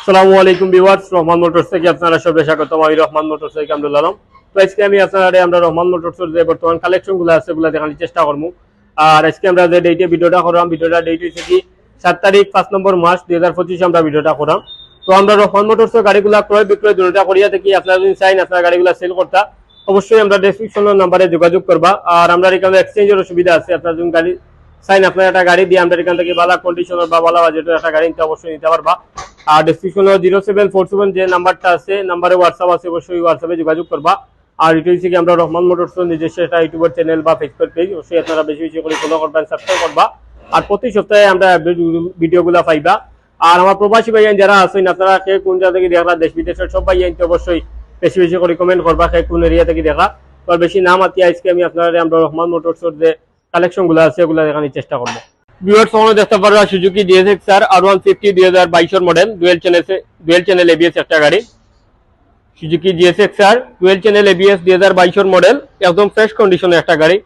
আসসালামু আলাইকুম viewers, Rahman motors থেকে আপনারা সবাই স্বাগতম আমি রহমান মোটরস থেকে কামরুল আলম। তো আজকে আমি আপনারা আমরা রহমান মোটরসের যে বর্তমান কালেকশনগুলো আছে, ওগুলো দেখানোর চেষ্টা করব। আর আজকে আমরা যে ডেটে ভিডিওটা করাম ভিডিওটা ডেট হচ্ছে কি সাত তারিখ পাঁচ নম্বর মার্চ দুই হাজার পঁচিশে আমরা ভিডিওটা করাম তো আমরা রহমান মোটরসের গাড়িগুলা ক্রয় বিক্রয় দুটোটা করিয়া থাকি আপনারা যদি চাইন আপনার গাড়িগুলা সেল করতা, অবশ্যই আমরা ডেসক্রিপশনের নাম্বারে যোগাযোগ করবা। আর আমরা এখানে এক্সচেঞ্জের সুবিধা আছে, আপনার যদি গাড়ি চাইন, আপনার একটা গাড়ি দিয়ে আমরা এখান থেকে ভালো কন্ডিশনের বা ভালো বাজেটের একটা গাড়ি নিতে, অবশ্যই নিতে পারবা। আর ডিসক্রিপশনে জিরো সেভেন ফোর সেভেন যে নাম্বারটা আছে নাম্বারে হোয়াটসঅ্যাপ আছে, অবশ্যই হোয়াটসঅ্যাপে যোগাযোগ করবা। আর এটা হচ্ছে কি আমরা রহমান মোটরস নিজস্ব একটা ইউটিউবের চ্যানেল বা ফেসবুক পেজ অবশ্যই আপনারা বেশি বেশি করে ফলো করবেন সাবস্ক্রাইব করবা। আর প্রতি সপ্তাহে আমরা ভিডিওগুলো পাইবা। আর আমার প্রবাসী ভাইয়ান যারা আছেন, আপনারা কে কোন জায়গা থেকে দেখলা, দেশ বিদেশের সব ভাইয়ান তো অবশ্যই বেশি বেশি করে কমেন্ট করবা, কে কোন এরিয়া থেকে দেখা তো বেশি নাম আতি আজকে আমি আপনারা আমরা রহমান মোটরসের যে কালেকশনগুলো আছে, ওগুলো দেখানোর চেষ্টা করব। ভিউয়ার্স তোমরা দেখতে পারবা Suzuki GSX R R one fifty দুই হাজার বাইশের model dual channel dual channel ABS একটা গাড়ি। Suzuki GSX R dual channel ABS দুই হাজার বাইশের মডেল একদম ফ্রেশ কন্ডিশনে একটা গাড়ি।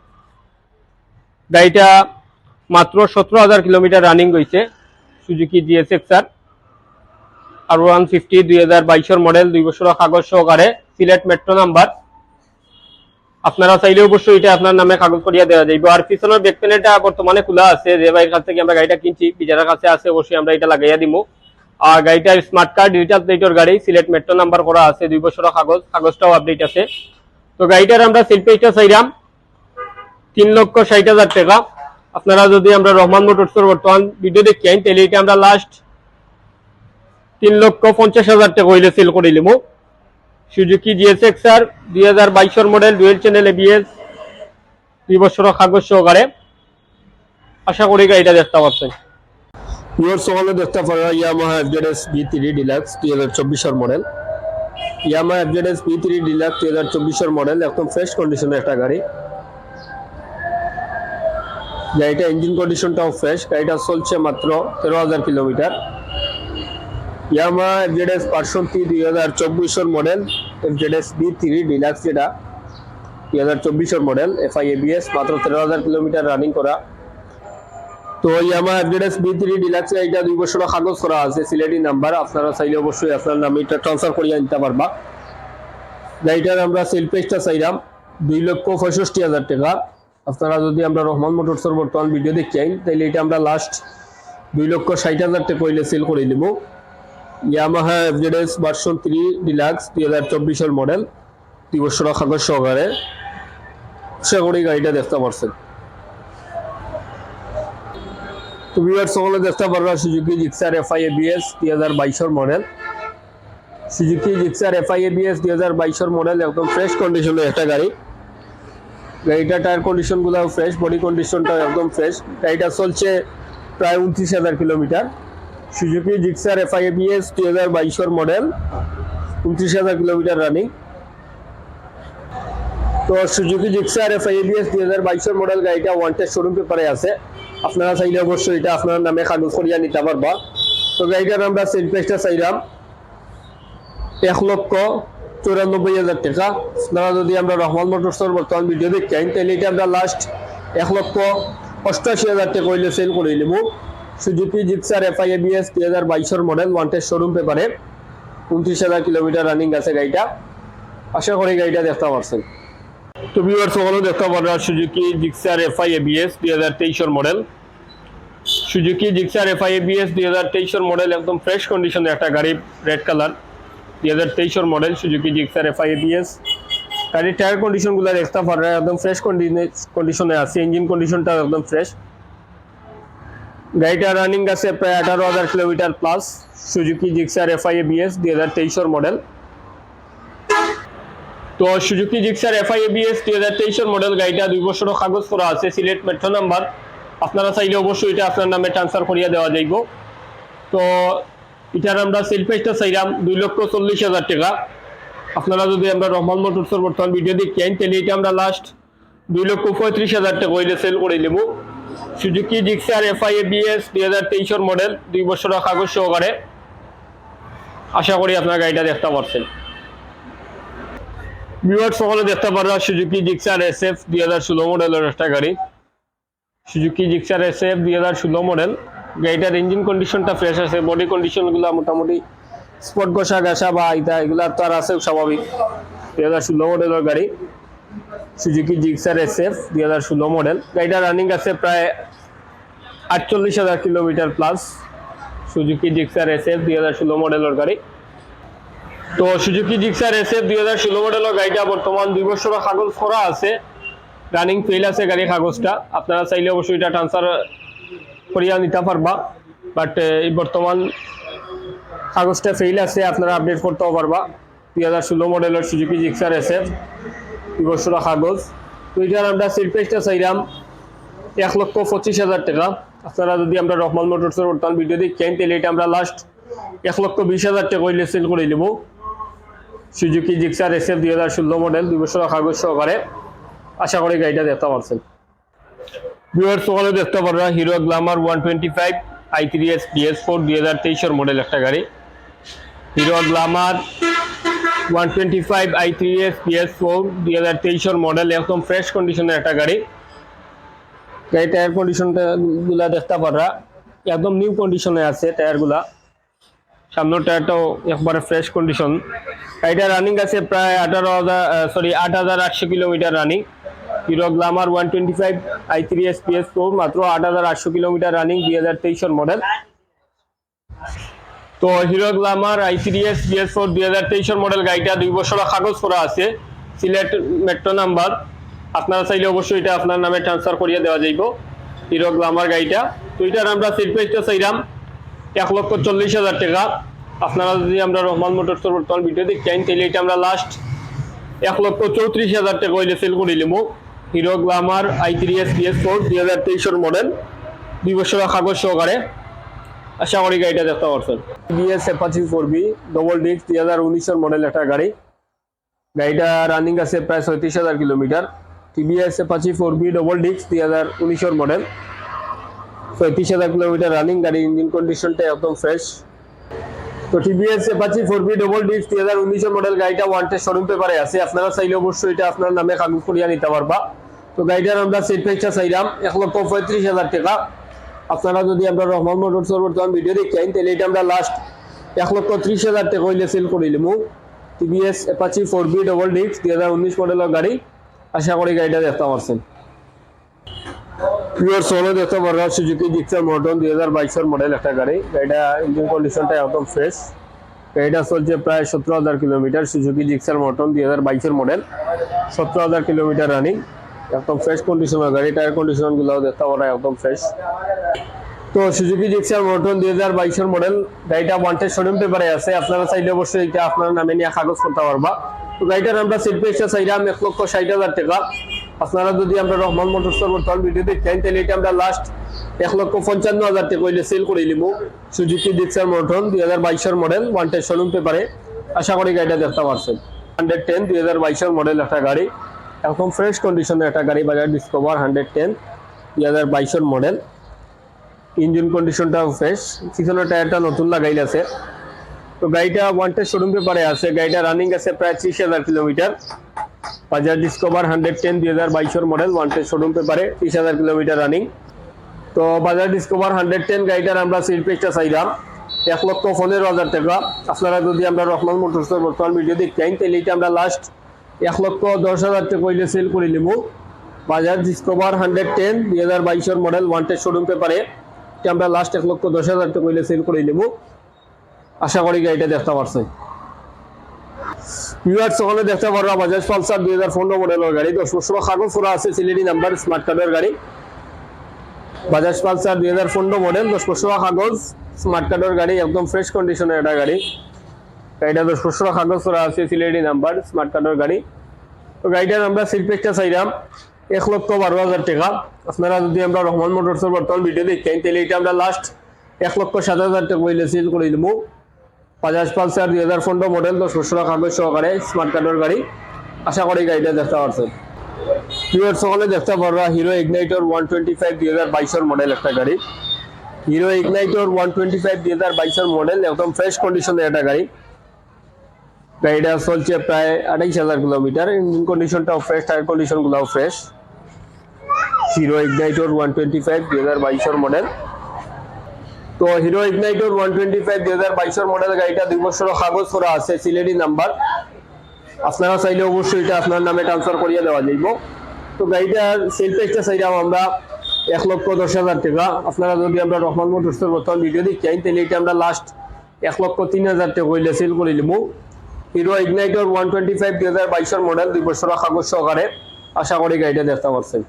গাড়িটা মাত্র সতেরো হাজার কিলোমিটার রানিং হয়েছে Suzuki GSX R R one fifty দুই হাজার বাইশের মডেল দুই বছর কাগজ সহকারে, সিলেট মেট্রো নাম্বার আপনারা চাইলে অবশ্যই এটা আপনার নামে কাগজ করিয়া দেওয়া যাইব। আর পিছনের ব্যাক প্যানেলটা বর্তমানে খোলা আছে। যে ভাইয়ের কাছ থেকে আমরা গাড়িটা কিনছি বিচারের কাছে আছে, অবশ্যই আমরা এটা লাগাইয়া দিব আর গাড়িটার স্মার্ট কার্ড ডিজিটাল প্লেটের গাড়ি সিলেট মেট্রো নাম্বার করা আছে, দুই বছর কাগজ, কাগজটাও আপডেট আছে। তো গাড়িটার আমরা সেল পেজটা চাইলাম তিন লক্ষ ষাট হাজার টাকা। আপনারা যদি আমরা রহমান মোটরসের বর্তমান ভিডিও দেখি, তাহলে এটা আমরা লাস্ট তিন লক্ষ পঞ্চাশ হাজার টাকা হইলে সেল করে নিবো সুজুকি জিএসএক্স আর দুই হাজার বাইশের মডেল ডুয়েল চ্যানেল এবিএস দুই বছর কাগজ সহকারে। আশা করি গাড়িটা দেখতে পাচ্ছেন। ইউর সকালে দেখতে পারা Yamaha FZS V three deluxe দুই হাজার চব্বিশের model Yamaha FZS V three deluxe দুই হাজার চব্বিশের মডেল একদম ফ্রেশ কন্ডিশনের একটা গাড়ি। গাড়িটা ইঞ্জিন কন্ডিশনটাও ফ্রেশ গাড়িটা চলছে মাত্র তেরো হাজার কিলোমিটার। ইয়ামাহা এফজেডএস পার্সনটি দুই হাজার চব্বিশের model FZS V three deluxe যেটা দুই হাজার চব্বিশের মডেল এফ এফআই এবিএস মাত্র তেরো হাজার কিলোমিটার রানিং করা। তো Yamaha FZS V three deluxe এটা দুই বছর কাগজ করা আছে, সিলেটি নাম্বার। আপনারা চাইলে অবশ্যই আপনার নামে এটা ট্রান্সফার করিয়ে নিতে পারবা। গাড়িটার আমরা সেল পেজটা চাইলাম দুই লক্ষ পঁয়ষট্টি হাজার টাকা। আপনারা যদি আমরা রহমান মোটরসের বর্তমান ভিডিও দেখি তাহলে এটা আমরা লাস্ট দুই লক্ষ ষাট হাজার টাকা হইলে সেল করে দেবো। Yamaha FZS version three deluxe দুই হাজার চব্বিশের মডেল দুই বছর সহকারে আশা গাড়িটা দেখতে পারছেন। তুমি আর সকলে দেখতে পারবা সুজুকি জিক্সার এফআই এবিএস দুই হাজার বাইশের model Suzuki Gixxer FI ABS দুই হাজার বাইশের মডেল একদম ফ্রেশ কন্ডিশনের একটা গাড়ি। গাড়িটা টায়ার কন্ডিশনগুলো ফ্রেশ বডি কন্ডিশনটাও একদম ফ্রেশ গাড়িটা চলছে প্রায় উনত্রিশ হাজার কিলোমিটার। সুজুকি জিক্সার এবিএস দুই হাজার বাইশের মডেল উনত্রিশ হাজার কিলোমিটার রানিং তো সুজুকি জিক্সার এবিএস দুই হাজার বাইশের মডেল গাড়িটা ওয়ান্টেড শোরুম পেপারে আছে। আপনারা চাইলে অবশ্যই এটা আপনার নামে কাগজ করিয়া নিতে পারবা। তো গাড়িটার আমরা সেল প্রাইসটা চাইলাম এক লক্ষ চৌরানব্বই হাজার টাকা। আপনারা যদি আমরা রহমান মোটরসের বর্তমান ভিডিও দেখি আইন তাহলে এটা আমরা লাস্ট এক লক্ষ অষ্টাশি হাজার টাকা হইলে সেল করে নেব। সুজুকি জিক্সার এফআই এবিএস দুই হাজার বাইশের মডেল ওয়ান্টেড শোরুম পেপারে উনত্রিশ হাজার কিলোমিটার রানিং আছে গাড়িটা। আশা করি গাড়িটা দেখতে পারছেন। তো ভিউয়ার সকলে দেখতে পারবেন সুজুকি জিক্সার এফআই এবিএস দুই হাজার তেইশের model Suzuki Gixxer FI ABS দুই হাজার তেইশের মডেল একদম ফ্রেশ কন্ডিশনে একটা গাড়ি রেড কালার দুই হাজার তেইশের model Suzuki Gixxer FI ABS. গাড়ির টায়ার কন্ডিশনগুলো দেখতে পারবেন, একদম ফ্রেশ কন্ডিশনে আছে। ইঞ্জিন কন্ডিশনটা একদম ফ্রেশ গাড়িটা রানিং আছে প্রায় আঠারো হাজার kilometre plus Suzuki Gixxer FI ABS দুই হাজার তেইশের মডেল তো সুজুকি জিক্সার এফআই এবিএস দুই হাজার তেইশের মডেল গাড়িটা দুই বছর কাগজ করা আছে, সিলেট মেট্রো নাম্বার আপনারা চাইলে অবশ্যই এটা আপনার নামে ট্রান্সফার করিয়া দেওয়া যাইব। তো এটার আমরা সেল প্রাইসটা চাইলাম দুই লক্ষ চল্লিশ হাজার টাকা। আপনারা যদি আমরা রহমান মোটরসের বর্তমান ভিডিও দেখি আইন তাহলে এটা আমরা লাস্ট দুই লক্ষ পঁয়ত্রিশ হাজার টাকা হইলে সেল করে নেব। সুজুকি জিক্সার এফআই এবিএস দুই হাজার তেইশের মডেল দুই বছর কাগজ সহকারে। আশা করি আপনার গাড়িটা দেখতে পারছেন। ভিউয়ার সকলে দেখতে পারবা সুজুকি জিক্সার এস এফ দুই হাজার ষোলো মডেলের একটা গাড়ি। সুজুকি জিক্সার এস এফ দুই হাজার ষোলো মডেল গাড়িটার ইঞ্জিন কন্ডিশনটা ফ্রেশ আছে বডি কন্ডিশনগুলো মোটামুটি স্পট ঘষা ঘাসা বা ইতা এগুলা তো আর আছে স্বাভাবিক। দুই হাজার ষোলো মডেলের গাড়ি। সুজুকি জিক্সার এস এফ দুই হাজার ষোলো মডেল গাড়িটা রানিং আছে প্রায় আটচল্লিশ হাজার kilometre plus Suzuki Gixxer S F দুই হাজার ষোলো মডেলের গাড়ি। তো সুজুকি জিক্সার এস এফ দুই হাজার ষোলো মডেলের গাড়িটা বর্তমান দুই বছরের কাগজ করা আছে। রানিং ফেল আছে গাড়ির কাগজটা। আপনারা চাইলে অবশ্যই এটা ট্রান্সফার করিয়া নিতে পারবা। বাট এই বর্তমান কাগজটা ফেল আছে, আপনারা আপডেট করতেও পারবা। দুই হাজার ষোলো মডেলের সুজুকি জিক্সার এস বছরের কাগজ। তো এটার আমরা সিলপেসটা চাইলাম, এক লক্ষ পঁচিশ হাজার টাকা। আপনারা যদি আমরা রহমান মোটরসের বর্তমান ভিডিও দেখছেন তাহলে এটা আমরা লাস্ট এক লক্ষ বিশ হাজার টাকা হইলে সেল করে নেব। সুজুকি জিক্সার এস এফ দুই হাজার ষোলো মডেল দুই বছর কাগজ সহকারে। আশা করি গাড়িটা দেখতে পারছেন। ভিউয়ার সকালে দেখতে পারবা Hero Glamour one twenty five I three S DS four দুই হাজার তেইশের মডেল একটা গাড়ি। Hero Glamour one twenty five I three S DS four দুই হাজার তেইশের মডেল একদম ফ্রেশ কন্ডিশনের একটা গাড়ি। গাড়ি টায়ার কন্ডিশনটা গুলা দেখতে পাররা। একদম নিউ কন্ডিশনে আছে টায়ারগুলা সামনের টায়ারটাও একবারে ফ্রেশ কন্ডিশন গাড়িটা রানিং আছে প্রায় আঠারো হাজার সরি আট হাজার আটশো kilometre running Hero Glamour one twenty five I three S P S four মাত্র আট হাজার আটশো কিলোমিটার রানিং দুই হাজার তেইশের মডেল তো Hero Glamour I three S P S four দুই হাজার তেইশের মডেল গাড়িটা দুই বছরের কাগজ করা আছে। সিলেট মেট্রো নাম্বার আপনারা চাইলে অবশ্যই এটা আপনার নামে ট্রান্সফার করিয়ে দেওয়া যাইব হিরো গ্লামার গাড়িটা। তো এটার আমরা সিট প্রাইসটা চাইলাম এক লক্ষ চল্লিশ হাজার টাকা। আপনারা যদি আমরা রহমান মোটরসের বর্তমান ভিডিও দেখছেন তাহলে এটা আমরা লাস্ট এক লক্ষ চৌত্রিশ হাজার টাকা হইলে সেল করে নিলাম Hero Glamour I three S P S four দুই হাজার তেইশের মডেল দুই বছরের কাগজ সহকারে। আশা করি গাড়িটা দেখতে পারছেন। BS Apache four V double disc দুই হাজার উনিশের মডেল একটা গাড়ি। গাড়িটা রানিং আছে প্রায় ছয়ত্রিশ হাজার kilometre. TVS Apache four V double disc দুই হাজার উনিশের মডেল ছয়ত্রিশ হাজার কিলোমিটার রানিং গাড়ি ইঞ্জিন কন্ডিশনটা একদম ফ্রেশ তো TVS Apache four V double disc দুই হাজার উনিশের মডেল গাড়িটা ওয়ান্টেড শোরুম পেপারে আছে। আপনারা চাইলে অবশ্যই এটা আপনার নামে কাগজ করিয়া নিতে পারবা। তো গাড়িটার আমরা সিট প্রাইসটা চাইলাম এক লক্ষ পঁয়ত্রিশ হাজার টাকা। আপনারা যদি আমরা রহমান মোটরসের বর্তমান ভিডিও দেখেন, তাহলে এটা আমরা লাস্ট এক লক্ষ ত্রিশ হাজার টাকা হইলে সেল করিলাম TVS Apache four V double disc দুই হাজার উনিশ মডেলের গাড়ি। আশা করি গাড়িটা দেখতে পারছেন। পিওর সোলো দেখতে পারবেন সুজুকি জিক্সার মডন দুই হাজার বাইশের মডেল একটা গাড়ি। গাড়িটা ইঞ্জিন কন্ডিশনটা একদম ফ্রেশ গাড়িটা চলছে প্রায় সতেরো হাজার কিলোমিটার সুজুকি জিক্সার মটন দুই হাজার বাইশের মডেল সতেরো হাজার কিলোমিটার রানিং একদম ফ্রেশ কন্ডিশনের গাড়ি টায়ার কন্ডিশনগুলো দেখতে পারা, একদম ফ্রেশ তো সুজুকি জিক্সার মটন দুই হাজার বাইশের মডেল গাড়িটা ওয়ান্টেড শোরুম পেপারে আছে। আপনারা চাইলে অবশ্যই এটা আপনার নামে নিয়ে কাগজ করতে পারবা। তো গাড়িটার আমরা সিট পেয়েছে চাইলাম এক লক্ষ ষাট হাজার টাকা। আপনারা যদি আমরা রহমান মোটরসের বর্তমান ভিডিও দেখেন, তাহলে এটা আমরা লাস্ট এক লক্ষ পঞ্চান্ন হাজার টাকা হইলে সেল করে নিব সুজুকি জিক্সার মটন দুই হাজার বাইশের মডেল ওয়ান্টেড শোরুম পেপারে আশা করি গাড়িটা দেখতে পারছেন। হান্ড্রেড টেন দুই হাজার বাইশের মডেল একটা গাড়ি। একদম ফ্রেশ কন্ডিশনের একটা গাড়ি বাজার ডিসকভার হান্ড্রেড টেন দুই হাজার বাইশের মডেল ইঞ্জিন কন্ডিশনটাও ফ্রেশ পিছনের টায়ারটা নতুন লাগাইল আছে তো গাড়িটা ওয়ান্টেড শোরুম পেপারে আছে। গাড়িটা রানিং আছে প্রায় ত্রিশ হাজার কিলোমিটার। বাজার ডিসকভার হান্ড্রেড টেন দুই হাজার বাইশের মডেল ওয়ান্টেড শোরুম পেপারে ত্রিশ হাজার কিলোমিটার রানিং তো বাজার ডিসকভার হান্ড্রেড টেন গাড়িটার আমরা সিল পেজটা চাইলাম। এক লক্ষ পনেরো হাজার টাকা। আপনারা যদি আমরা রহমান মোটরসের বর্তমান ভিডিও দেখতেন তাহলে এটা আমরা লাস্ট এক লক্ষ দশ হাজার টাকা হইলে সেল করে নিব বাজার ডিসকভার হান্ড্রেড টেন দুই হাজার বাইশের মডেল ওয়ান্টেড শোরুম পেপারে আমরা লাস্ট এক লক্ষ দশ হাজার টাকা হইলে সেল করে নিব আশা করি গাড়িটা দেখতে পারছেন ভিউয়ার্স ওখানে দেখতে পারো বাজাজ পালসার দুই হাজার পনেরো মডেলের গাড়ি। দশ বছর কাগজ পুরো আছে সিলেটি নাম্বার স্মার্ট কার্ডের গাড়ি। বাজাজ পালসার দুই হাজার পনেরো মডেল দশ বছর কাগজ স্মার্ট কার্ডের গাড়ি, একদম ফ্রেশ কন্ডিশনের একটা গাড়ি। গাড়িটা দশ বছর কাগজ আছে, সিলেটি নাম্বার স্মার্ট কার্ডের গাড়ি। তো গাড়িটার আমরা সিট পেজটা চাইলাম এক লক্ষ বারো হাজার টাকা। আপনারা যদি আমরা রহমান মোটরসের বর্তমান ভিডিও দেখতেন তাহলে এটা আমরা লাস্ট এক লক্ষ সাত হাজার টাকা হইলে সেল করে দিব বাজাজ পালসার দুই হাজার পনেরো মডেল দশ বছর কাগজ সহকারে স্মার্ট কার্ডের গাড়ি। আশা করি গাড়িটা দেখতে পারছেন হিরোর সকলে দেখতে পারবা Hero Ignitor one twenty five দুই হাজার বাইশের মডেল একটা গাড়ি। Hero Ignitor one twenty five দুই হাজার বাইশের মডেল একদম ফ্রেশ কন্ডিশনের একটা গাড়ি। গাড়িটা চলছে প্রায় আড়াইশ হাজার কিলোমিটার ইঞ্জিন কন্ডিশনটাও fresh tyre কন্ডিশনগুলোও fresh Hero Ignitor one twenty five দুই হাজার বাইশের মডেল তো Hero Ignitor one twenty five দুই হাজার বাইশের মডেল গাড়িটা দুই বছর কাগজ করা আছে সিলেটি নাম্বার। আপনারা চাইলে অবশ্যই এটা আপনার নামে ট্রান্সফার করিয়ে দেওয়া যাইব। তো গাড়িটার সেল প্রাইসটা চাইলাম আমরা এক লক্ষ দশ হাজার টাকা। আপনারা যদি আমরা রহমান মোটরসের বর্তমান ভিডিও দেখি তাহলে এটা আমরা লাস্ট এক লক্ষ তিন হাজার টাকা হইলে সেল করে নিব Hero Ignitor one twenty five দুই হাজার বাইশের মডেল দুই বছর কাগজ সহকারে। আশা করি গাড়িটা দেখতে পাচ্ছেন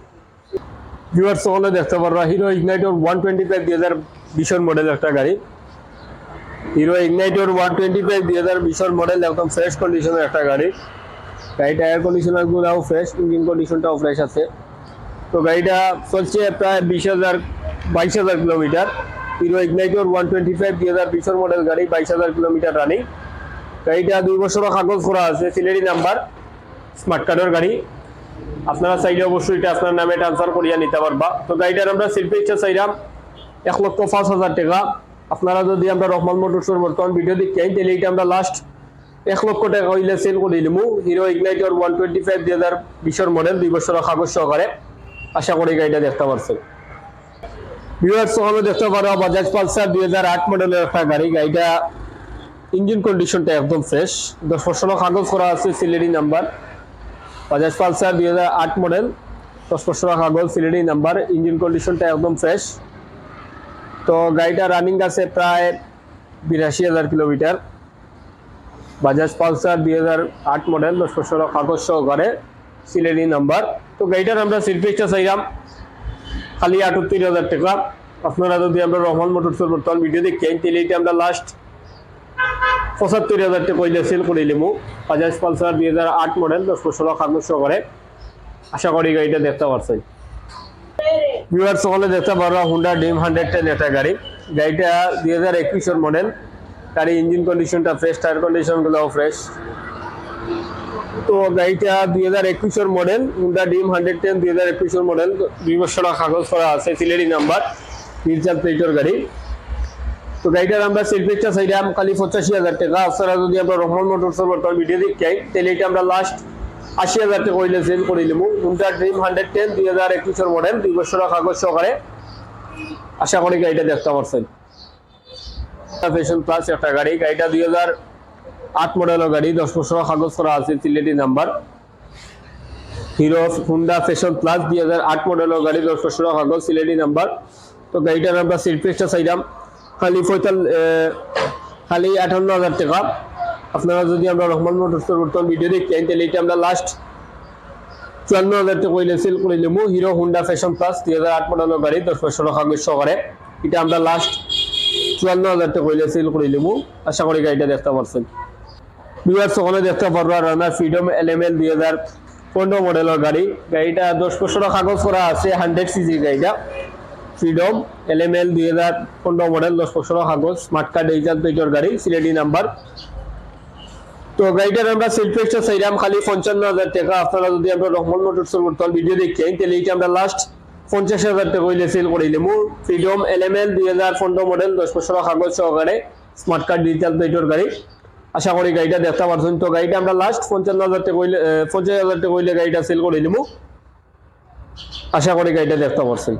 ভিউয়ার সকলে দেখতে পারবা Hero Ignitor one twenty five দুই হাজার বিশের মডেল একটা গাড়ি। Hero Ignitor one twenty five দুই হাজার বিশের মডেল একদম ফ্রেশ কন্ডিশনের একটা গাড়ি। এয়ার কন্ডিশনার গুলাও ফ্রেশ ইঞ্জিন কন্ডিশনটাও ফ্রেশ আছে। তো গাড়িটা চলছে প্রায় বিশ হাজার বাইশ হাজার kilometre. Hero Ignitor one twenty five দুই হাজার বিশের মডেল গাড়ি, বাইশ হাজার কিলোমিটার রানিং গাড়িটা দুই বছরও কাগজ করা আছে সিলেরি নাম্বার স্মার্ট কার্ডের গাড়ি। আপনারা চাইলে অবশ্যই এটা আপনার নামে ট্রান্সফার করিয়া নিতে পারবা। তো গাড়িটার আমরা শিল্পী ইচ্ছা চাইলাম এক লক্ষ পাঁচ হাজার টাকা। আপনারা যদি আমরা রহমান মোটরসের বর্তমান ভিডিও দেখি তাহলে এটা আমরা লাস্ট এক লক্ষ টাকা হইলে সেল করে দিলাম Hero Ignitor one twenty five দুই হাজার বিশের মডেল দুই বছর কাগজ সহকারে। আশা করি গাড়িটা দেখতে পারছেন। ভিউয়ার্স সহলে দেখতে পারো বাজাজ পালসার দুই হাজার আট মডেলের একটা গাড়ি। গাড়িটা ইঞ্জিন কন্ডিশনটা একদম ফ্রেশ। দশ বছর কাগজ করা আছে সিলেরি নাম্বার। বাজাজ পালসার দুই হাজার আট মডেল। দশ বছর কাগজ সিলেরি নাম্বার। ইঞ্জিন কন্ডিশনটা একদম ফ্রেশ। তো গাড়িটা রানিং আছে প্রায় বিরাশি হাজার কিলোমিটার। বাজাজ পালসার দুই হাজার আট মডেল। দশ বছর কাগজ সহকারে সিলেরি নাম্বার। তো গাড়িটার আমরা সিলপিসটা চাইলাম। খালি আটত্রিশ হাজার টাকা। আপনারা যদি আমরা রহমান মোটরসের বর্তমান ভিডিও দেখি তাহলে এটা আমরা লাস্ট পঁচাত্তর হাজার টাকা কইলে সেল করে বাজাজ পালসার দুই হাজার আট মডেল দশ বছর কাগজ সহকারে আশা করি গাড়িটা দেখতে পারছেন। ভিউয়ার সকলে দেখতে পারো হুন্ডা ডিম হান্ড্রেড টেন একটা গাড়ি। গাড়িটা দুই হাজার একুশের মডেল গাড়ি ইঞ্জিন কন্ডিশনটা ফ্রেশ টায়ার কন্ডিশনগুলোও ফ্রেশ তো গাড়িটা দুই হাজার একুশের model Honda Dream hundred ten দুই হাজার একুশের মডেল দুই বছর কাগজ করা আছে সিলেরি নাম্বার মির্জাল প্লেটের গাড়ি। তো গাড়িটার আমরা সেলফিকটা চাইলাম খালি পঁচাশি হাজার টাকা। আপনারা যদি আমরা রহমান মোটরসের বর্তমান ভিডিও দেখি তাহলে এটা আমরা লাস্ট আশি হাজার টাকা হইলে সেল করে নিব হুন্ডা ড্রিম হান্ড্রেড টেন দুই হাজার একুশের মডেল দুই বছর কাগজ সহকারে। আশা করি গাড়িটা দেখতে পারছেন। ফ্যাশন প্লাস একটা গাড়ি। গাড়িটা দুই হাজার আট মডেলের গাড়ি, দশ বছর কাগজ করা আছে, Sylheti number. Hero Honda Passion Plus দুই হাজার আট মডেলের গাড়ি, দশ বছর কাগজ, সিলেটি নাম্বার। তো গাড়িটার আমরা সিলপ্রেসটা চাইলাম খালি পঁয়তাল খালি আঠান্ন হাজার টাকা। আপনারা যদি আমরা রহমান মোটরসের বর্তমান ভিডিও দেখি তাহলে এটা আমরা লাস্ট চুয়ান্ন হাজার টাকা কইলে সেল করে নিলাম হিরো হুন্ডা ফ্যাশন প্লাস দুই হাজার আট মডেলের গাড়ি, দশ বছর কাগজ সহকারে। এটা আমরা লাস্ট চুয়ান্ন হাজার টাকা কইলে সেল করে নিলাম আশা করি গাড়িটা দেখতে পারছেন। বিবার সকালে দেখতে পারব রানার ফ্রিডম এলএমএল দুই হাজার পনেরো মডেলের গাড়ি। গাড়িটা দশ বছর কাগজ করা আছে হান্ড্রেড সিসি গাড়িটা। ফ্রিডম এল এম এল দুই হাজার পনেরো মডেল দশ বছর কাগজ স্মার্ট কার্ড ডিজিটাল প্লেটের গাড়ি সিলেটি নাম্বার তো গাড়িটার আমরা সেলফেক্সটা চাইলাম খালি পঞ্চান্ন হাজার টাকা। আপনারা যদি আমরা রহমান মোটরসের বর্তমান ভিডিও দেখি তাহলে এইটা আমরা লাস্ট পঞ্চাশ হাজার টাকা হইলে সেল করে দিলাম ফ্রিডম এলএমএল দুই হাজার পনেরো মডেল দশ বছর কাগজ সহকারে স্মার্ট কার্ড ডিজিটাল প্লেটের গাড়ি। আশা করি গাড়িটা দেখতে পারছেন। তো গাড়িটা আমরা লাস্ট পঞ্চান্ন হাজার টাকা হইলে পঞ্চাশ হাজার টাকা হইলে গাড়িটা সেল করে দিলাম আশা করি গাড়িটা দেখতে পারছেন।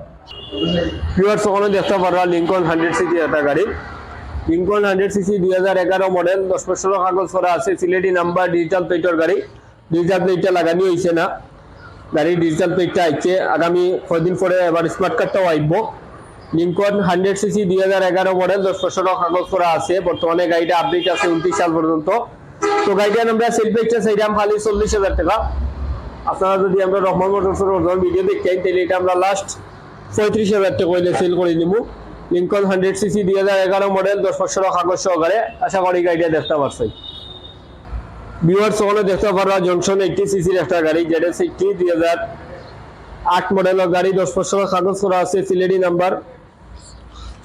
ভিউয়ার্স ওখানে দেখতে পারবা লিঙ্কন হান্ড্রেড সিসি একটা গাড়ি। লিঙ্কন হান্ড্রেড সিসি দুই হাজার এগারো মডেল দশ বছর কাগজ করা আছে সিলেটি নাম্বার ডিজিটাল প্লেটের গাড়ি। ডিজিটাল প্লেটটা লাগানি হয়েছে না। গাড়ির ডিজিটাল প্লেটটা আইছে আগামী কয়দিন পরে এবার স্মার্ট কার্ডটাও আইব লিঙ্কন হান্ড্রেড সিসি দুই হাজার এগারো মডেল দশ বছর কাগজ করা আছে। বর্তমানে গাড়িটা আপডেট আছে উনত্রিশ সাল পর্যন্ত তো গাড়িটার আমরা সেল প্লেটটা চাইলাম খালি চল্লিশ হাজার টাকা। আপনারা যদি আমরা রহমান মোটরসের ভিডিও দেখেন তাহলে এটা আমরা লাস্ট পঁয়ত্রিশ হাজার টাকা হইলে সেল করে নিব লিঙ্কন হান্ড্রেড সিসি দুই হাজার এগারো মডেল দশ বছর কাগজ সহকারে আশা করি গাড়িটা দেখতে পারছেন। বিওয়ার সকলে দেখতে পারবা জংশন এইটটি সিসির একটা গাড়ি জেড এস এইটটি দুই হাজার আট মডেলের গাড়ি, দশ বছর কাগজ করা আছে, সিলেটি নাম্বার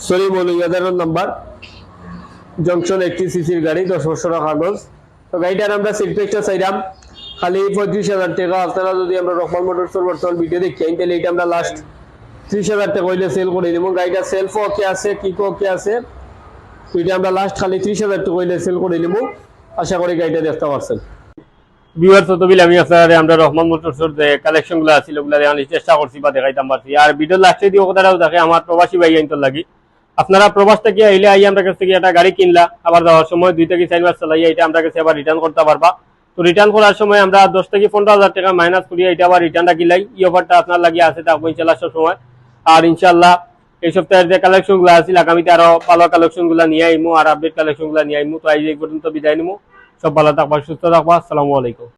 সরি মৌলিকাদারের নাম্বার জংশন এইটটি সিসির গাড়ি, দশ বছর কাগজ তো গাড়িটার আমরা সিলপেকটা চাইলাম। খালি পঁয়ত্রিশ হাজার টাকা। আপনারা যদি আমরা রহমান মোটরসের বর্তমান ভিডিও দেখি, তাহলে এটা আমরা লাস্ট ত্রিশ হাজার টাকা হইলে সেল করে দিব গাড়িটা সেলফও ওকে আছে কিকো ওকে আছে। এটা আমরা লাস্ট খালি ত্রিশ হাজার টাকা হইলে সেল করে দিব আশা করি গাড়িটা দেখতে পারছেন। আমি আপনার আমরা চেষ্টা বা পারছি কথাটাও দেখে লাগি। আপনারা আমরা কিনলা, আবার যাওয়ার সময় আমরা কাছে করতে পারবা। তো সময় আমরা দশ থেকে পনেরো হাজার টাকা মাইনাস করিয়া এটা আবার আপনার আছে সময়। আর ইনশাল্লাহ এই সপ্তাহের যে কালেকশনগুলা আছে, আগামীতে আরও ভালো কালেকশনগুলো নিয়ে আইমু, আর আপডেট কালেকশনগুলো নিয়ে আইমু। তো এই পর্যন্ত বিদায় নিমু। সব ভালো থাকবা, সুস্থ থাকবা। আসসালামু আলাইকুম।